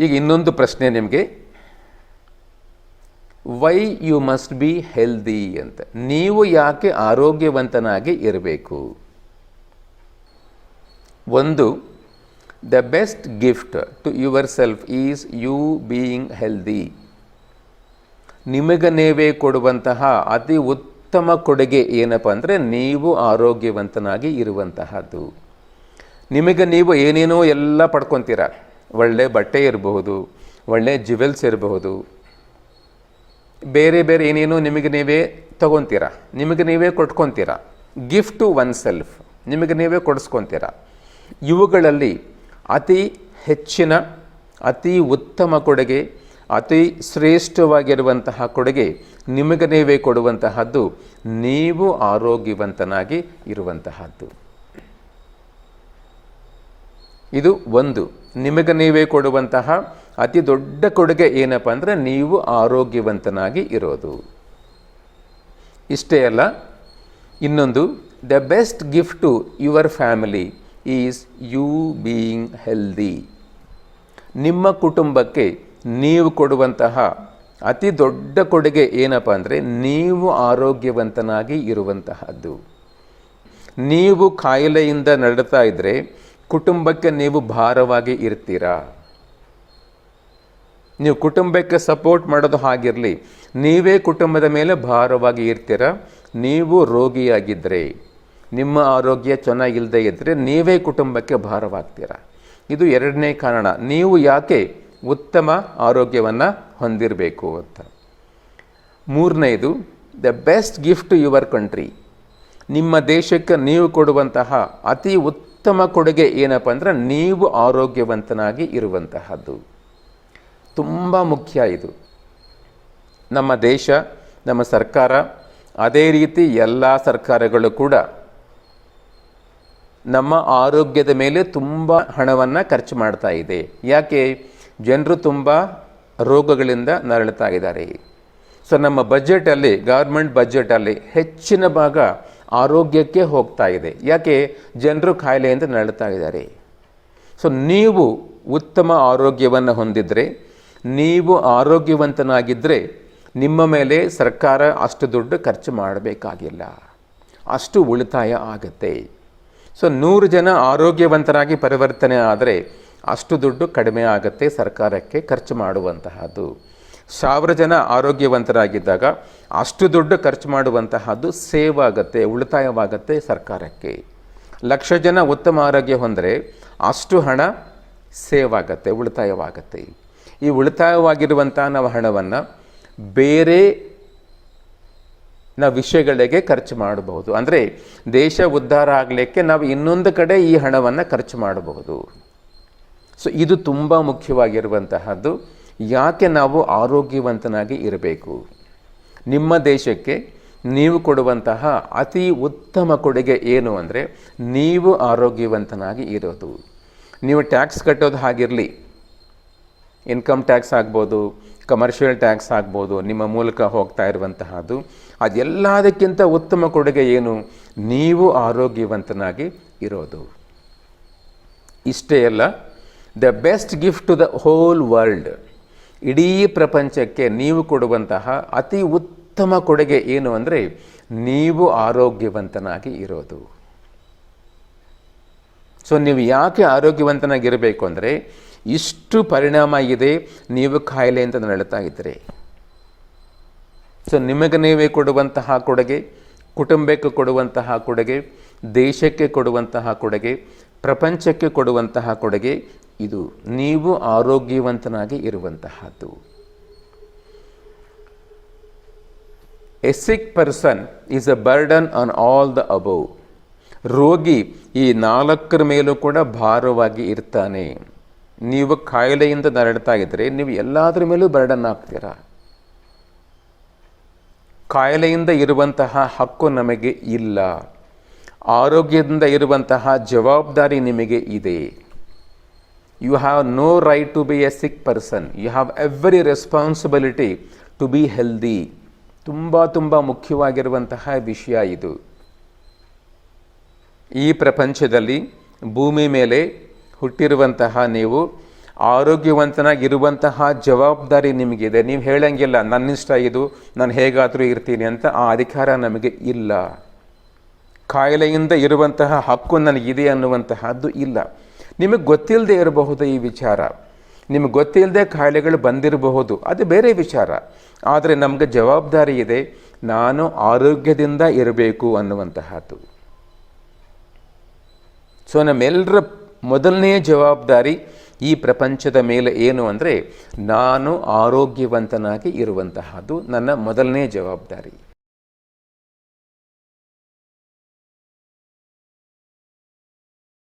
ಈಗ ಇನ್ನೊಂದು ಪ್ರಶ್ನೆ ನಿಮಗೆ. Why you must be healthy ಅಂತ. ನೀವು ಯಾಕೆ ಆರೋಗ್ಯವಂತನಾಗಿ ಇರಬೇಕು? ಒಂದು the best gift to yourself is you being healthy ನಿಮಗೆ ನೀವೇ ಕೊಡುವಂತಹ ಅತಿ ಉತ್ತಮ ಕೊಡುಗೆ ಏನಪ್ಪ ಅಂದರೆ ನೀವು ಆರೋಗ್ಯವಂತನಾಗಿ ಇರುವಂತಹದ್ದು. ನಿಮಗೆ ನೀವು ಏನೇನೋ ಎಲ್ಲ ಪಡ್ಕೊತೀರ. ಒಳ್ಳೆ ಬಟ್ಟೆ ಇರಬಹುದು, ಒಳ್ಳೆ ಜ್ಯುವೆಲ್ಸ್ ಇರಬಹುದು. ಬೇರೆ ಬೇರೆ ಏನೇನೋ ನಿಮಗೆ ನೀವೇ ತಗೊತೀರ, ನಿಮಗೆ ನೀವೇ ಕೊಟ್ಕೊತೀರ ಗಿಫ್ಟ್ ಟು ಒನ್ ಸೆಲ್ಫ್ ನಿಮಗೆ ನೀವೇ ಕೊಡಿಸ್ಕೊತೀರ. ಇವುಗಳಲ್ಲಿ ಅತಿ ಹೆಚ್ಚಿನ, ಅತಿ ಉತ್ತಮ ಕೊಡುಗೆ, ಅತಿ ಶ್ರೇಷ್ಠವಾಗಿರುವಂತಹ ಕೊಡುಗೆ ನಿಮಗೆ ನೀವೇ ಕೊಡುವಂತಹದ್ದು, ನೀವು ಆರೋಗ್ಯವಂತನಾಗಿ ಇರುವಂತಹದ್ದು. ಇದು ಒಂದು. ನಿಮಗೆ ನೀವೇ ಕೊಡುವಂತಹ ಅತಿ ದೊಡ್ಡ ಕೊಡುಗೆ ಏನಪ್ಪ ಅಂದರೆ ನೀವು ಆರೋಗ್ಯವಂತನಾಗಿ ಇರೋದು. ಇಷ್ಟೇ ಅಲ್ಲ, ಇನ್ನೊಂದು the best gift to your family is you being healthy ನಿಮ್ಮ ಕುಟುಂಬಕ್ಕೆ ನೀವು ಕೊಡುವಂತಹ ಅತಿ ದೊಡ್ಡ ಕೊಡುಗೆ ಏನಪ್ಪ ಅಂದರೆ ನೀವು ಆರೋಗ್ಯವಂತನಾಗಿ ಇರುವಂತಹದ್ದು. ನೀವು ಕಾಯಿಲೆಯಿಂದ ನಡೀತಾ ಇದ್ದರೆ ಕುಟುಂಬಕ್ಕೆ ನೀವು ಭಾರವಾಗಿ ಇರ್ತೀರಾ? ನೀವು ಕುಟುಂಬಕ್ಕೆ ಸಪೋರ್ಟ್ ಮಾಡೋದು ಹಾಗಿರಲಿ, ನೀವೇ ಕುಟುಂಬದ ಮೇಲೆ ಭಾರವಾಗಿ ಇರ್ತೀರ? ನೀವು ರೋಗಿಯಾಗಿದ್ದರೆ ನಿಮ್ಮ ಆರೋಗ್ಯ ಚೆನ್ನಾಗಿಲ್ಲದೆ ಇದ್ದರೆ ನೀವೇ ಕುಟುಂಬಕ್ಕೆ ಭಾರವಾಗ್ತೀರ? ಇದು ಎರಡನೇ ಕಾರಣ. ನೀವು ಯಾಕೆ ಉತ್ತಮ ಆರೋಗ್ಯವನ್ನು ಹೊಂದಿರಬೇಕು ಅಂತ. ಮೂರನೇದು the best gift your country ನಿಮ್ಮ ದೇಶಕ್ಕೆ ನೀವು ಕೊಡುವಂತಹ ಅತಿ ಉತ್ತಮ ಕೊಡುಗೆ ಏನಪ್ಪ ಅಂದರೆ ನೀವು ಆರೋಗ್ಯವಂತನಾಗಿ ಇರುವಂತಹದ್ದು. ತುಂಬ ಮುಖ್ಯ ಇದು. ನಮ್ಮ ದೇಶ, ನಮ್ಮ ಸರ್ಕಾರ, ಅದೇ ರೀತಿ ಎಲ್ಲ ಸರ್ಕಾರಗಳು ಕೂಡ ನಮ್ಮ ಆರೋಗ್ಯದ ಮೇಲೆ ತುಂಬ ಹಣವನ್ನು ಖರ್ಚು ಮಾಡ್ತಾ ಇದೆ. ಯಾಕೆ? ಜನರು ತುಂಬ ರೋಗಗಳಿಂದ ನರಳುತ್ತಾ ಇದ್ದಾರೆ. ಸೊ ನಮ್ಮ ಬಜೆಟಲ್ಲಿ ಗೌರ್ಮೆಂಟ್ ಬಜೆಟಲ್ಲಿ ಹೆಚ್ಚಿನ ಭಾಗ ಆರೋಗ್ಯಕ್ಕೆ ಹೋಗ್ತಾ ಇದೆ. ಯಾಕೆ? ಜನರು ಕಾಯಿಲೆಯಿಂದ ನರಳುತ್ತಾ ಇದ್ದಾರೆ. ಸೊ ನೀವು ಉತ್ತಮ ಆರೋಗ್ಯವನ್ನು ಹೊಂದಿದರೆ, ನೀವು ಆರೋಗ್ಯವಂತನಾಗಿದ್ದರೆ ನಿಮ್ಮ ಮೇಲೆ ಸರ್ಕಾರ ಅಷ್ಟು ದುಡ್ಡು ಖರ್ಚು ಮಾಡಬೇಕಾಗಿಲ್ಲ. ಅಷ್ಟು ಉಳಿತಾಯ ಆಗುತ್ತೆ. ಸೊ ನೂರು ಜನ ಆರೋಗ್ಯವಂತರಾಗಿ ಪರಿವರ್ತನೆ ಆದರೆ, ಅಷ್ಟು ದುಡ್ಡು ಕಡಿಮೆ ಆಗುತ್ತೆ ಸರ್ಕಾರಕ್ಕೆ ಖರ್ಚು ಮಾಡುವಂತಹದ್ದು. ಸಾವಿರ ಜನ ಆರೋಗ್ಯವಂತರಾಗಿದ್ದಾಗ ಅಷ್ಟು ದುಡ್ಡು ಖರ್ಚು ಮಾಡುವಂತಹದ್ದು ಸೇವ್ ಆಗುತ್ತೆ ಉಳಿತಾಯವಾಗುತ್ತೆ ಸರ್ಕಾರಕ್ಕೆ. ಲಕ್ಷ ಜನ ಉತ್ತಮ ಆರೋಗ್ಯ ಹೊಂದರೆ ಅಷ್ಟು ಹಣ ಸೇವ್ ಆಗುತ್ತೆ ಉಳಿತಾಯವಾಗುತ್ತೆ. ಈ ಉಳಿತಾಯವಾಗಿರುವಂಥ ನಾವು ಹಣವನ್ನು ಬೇರೆ ನಾವು ವಿಷಯಗಳಿಗೆ ಖರ್ಚು ಮಾಡಬಹುದು. ಅಂದರೆ ದೇಶ ಉದ್ಧಾರ ಆಗಲಿಕ್ಕೆ ನಾವು ಇನ್ನೊಂದು ಕಡೆ ಈ ಹಣವನ್ನು ಖರ್ಚು ಮಾಡಬಹುದು. ಸೊ ಇದು ತುಂಬ ಮುಖ್ಯವಾಗಿರುವಂತಹದ್ದು. ಯಾಕೆ ನಾವು ಆರೋಗ್ಯವಂತನಾಗಿ ಇರಬೇಕು? ನಿಮ್ಮ ದೇಶಕ್ಕೆ ನೀವು ಕೊಡುವಂತಹ ಅತಿ ಉತ್ತಮ ಕೊಡುಗೆ ಏನು ಅಂದರೆ ನೀವು ಆರೋಗ್ಯವಂತನಾಗಿ ಇರೋದು. ನೀವು ಟ್ಯಾಕ್ಸ್ ಕಟ್ಟೋದು ಹಾಗಿರಲಿ. ಇನ್ಕಮ್ ಟ್ಯಾಕ್ಸ್ ಆಗ್ಬೋದು, ಕಮರ್ಷಿಯಲ್ ಟ್ಯಾಕ್ಸ್ ಆಗ್ಬೋದು, ನಿಮ್ಮ ಮೂಲಕ ಹೋಗ್ತಾ ಇರುವಂತಹದ್ದು, ಅದೆಲ್ಲದಕ್ಕಿಂತ ಉತ್ತಮ ಕೊಡುಗೆ ಏನು? ನೀವು ಆರೋಗ್ಯವಂತನಾಗಿ ಇರೋದು. ಇಷ್ಟೇ ಅಲ್ಲ the best gift to the whole world ಇಡೀ ಪ್ರಪಂಚಕ್ಕೆ ನೀವು ಕೊಡುವಂತಹ ಅತಿ ಉತ್ತಮ ಕೊಡುಗೆ ಏನು ಅಂದರೆ ನೀವು ಆರೋಗ್ಯವಂತನಾಗಿ ಇರೋದು. ಸೊ ನೀವು ಯಾಕೆ ಆರೋಗ್ಯವಂತನಾಗಿರಬೇಕು ಅಂದರೆ ಇಷ್ಟು ಪರಿಣಾಮ ಇದೆ ನೀವು ಕಾಯಿಲೆ ಅಂತ ನಡೀತಾ ಇದ್ದರೆ ಸೊ ನಿಮಗೆ ನೀವೇ ಕೊಡುವಂತಹ ಕೊಡುಗೆ, ಕುಟುಂಬಕ್ಕೆ ಕೊಡುವಂತಹ ಕೊಡುಗೆ, ದೇಶಕ್ಕೆ ಕೊಡುವಂತಹ ಕೊಡುಗೆ, ಪ್ರಪಂಚಕ್ಕೆ ಕೊಡುವಂತಹ ಕೊಡುಗೆ ಇದು ನೀವು ಆರೋಗ್ಯವಂತನಾಗಿ ಇರುವಂತಹದ್ದು. A sick person is a burden on all the above ರೋಗಿ ಈ ನಾಲ್ಕರ ಮೇಲೂ ಕೂಡ ಭಾರವಾಗಿ ಇರ್ತಾನೆ. ನೀವು ಕಾಯಿಲೆಯಿಂದ ನರಡ್ತಾ ಇದ್ದರೆ ನೀವು ಎಲ್ಲದರ ಮೇಲೂ ಬರ್ಡನ್ ಆಗ್ತೀರಾ? ಕಾಯಿಲೆಯಿಂದ ಇರುವಂತಹ ಹಕ್ಕು ನಮಗೆ ಇಲ್ಲ. ಆರೋಗ್ಯದಿಂದ ಇರುವಂತಹ ಜವಾಬ್ದಾರಿ ನಿಮಗೆ ಇದೆ. You have no right to be a sick person you have every responsibility to be healthy ತುಂಬ ತುಂಬ ಮುಖ್ಯವಾಗಿರುವಂತಹ ವಿಷಯ ಇದು. ಈ ಪ್ರಪಂಚದಲ್ಲಿ ಭೂಮಿ ಮೇಲೆ ಹುಟ್ಟಿರುವಂತಹ ನೀವು ಆರೋಗ್ಯವಂತನಾಗಿರುವಂತಹ ಜವಾಬ್ದಾರಿ ನಿಮಗಿದೆ. ನೀವು ಹೇಳಂಗಿಲ್ಲ ನನ್ನಿಷ್ಟ ಇದು, ನಾನು ಹೇಗಾದರೂ ಇರ್ತೀನಿ ಅಂತ ಆ ಅಧಿಕಾರ ನಮಗೆ ಇಲ್ಲ. ಕಾಯಿಲೆಯಿಂದ ಇರುವಂತಹ ಹಕ್ಕು ನನಗಿದೆ ಅನ್ನುವಂತಹದ್ದು ಇಲ್ಲ. ನಿಮಗೆ ಗೊತ್ತಿಲ್ಲದೆ ಇರಬಹುದು ಈ ವಿಚಾರ. ನಿಮಗೆ ಗೊತ್ತಿಲ್ಲದೆ ಕಾಯಿಲೆಗಳು ಬಂದಿರಬಹುದು. ಅದು ಬೇರೆ ವಿಚಾರ. ಆದರೆ ನಮಗೆ ಜವಾಬ್ದಾರಿ ಇದೆ, ನಾನು ಆರೋಗ್ಯದಿಂದ ಇರಬೇಕು ಅನ್ನುವಂತಹದ್ದು. ಸೊ, ನಮ್ಮೆಲ್ಲರ ಮೊದಲನೇ ಜವಾಬ್ದಾರಿ ಈ ಪ್ರಪಂಚದ ಮೇಲೆ ಏನು ಅಂದರೆ, ನಾನು ಆರೋಗ್ಯವಂತನಾಗಿ ಇರುವಂತಹದ್ದು ನನ್ನ ಮೊದಲನೇ ಜವಾಬ್ದಾರಿ.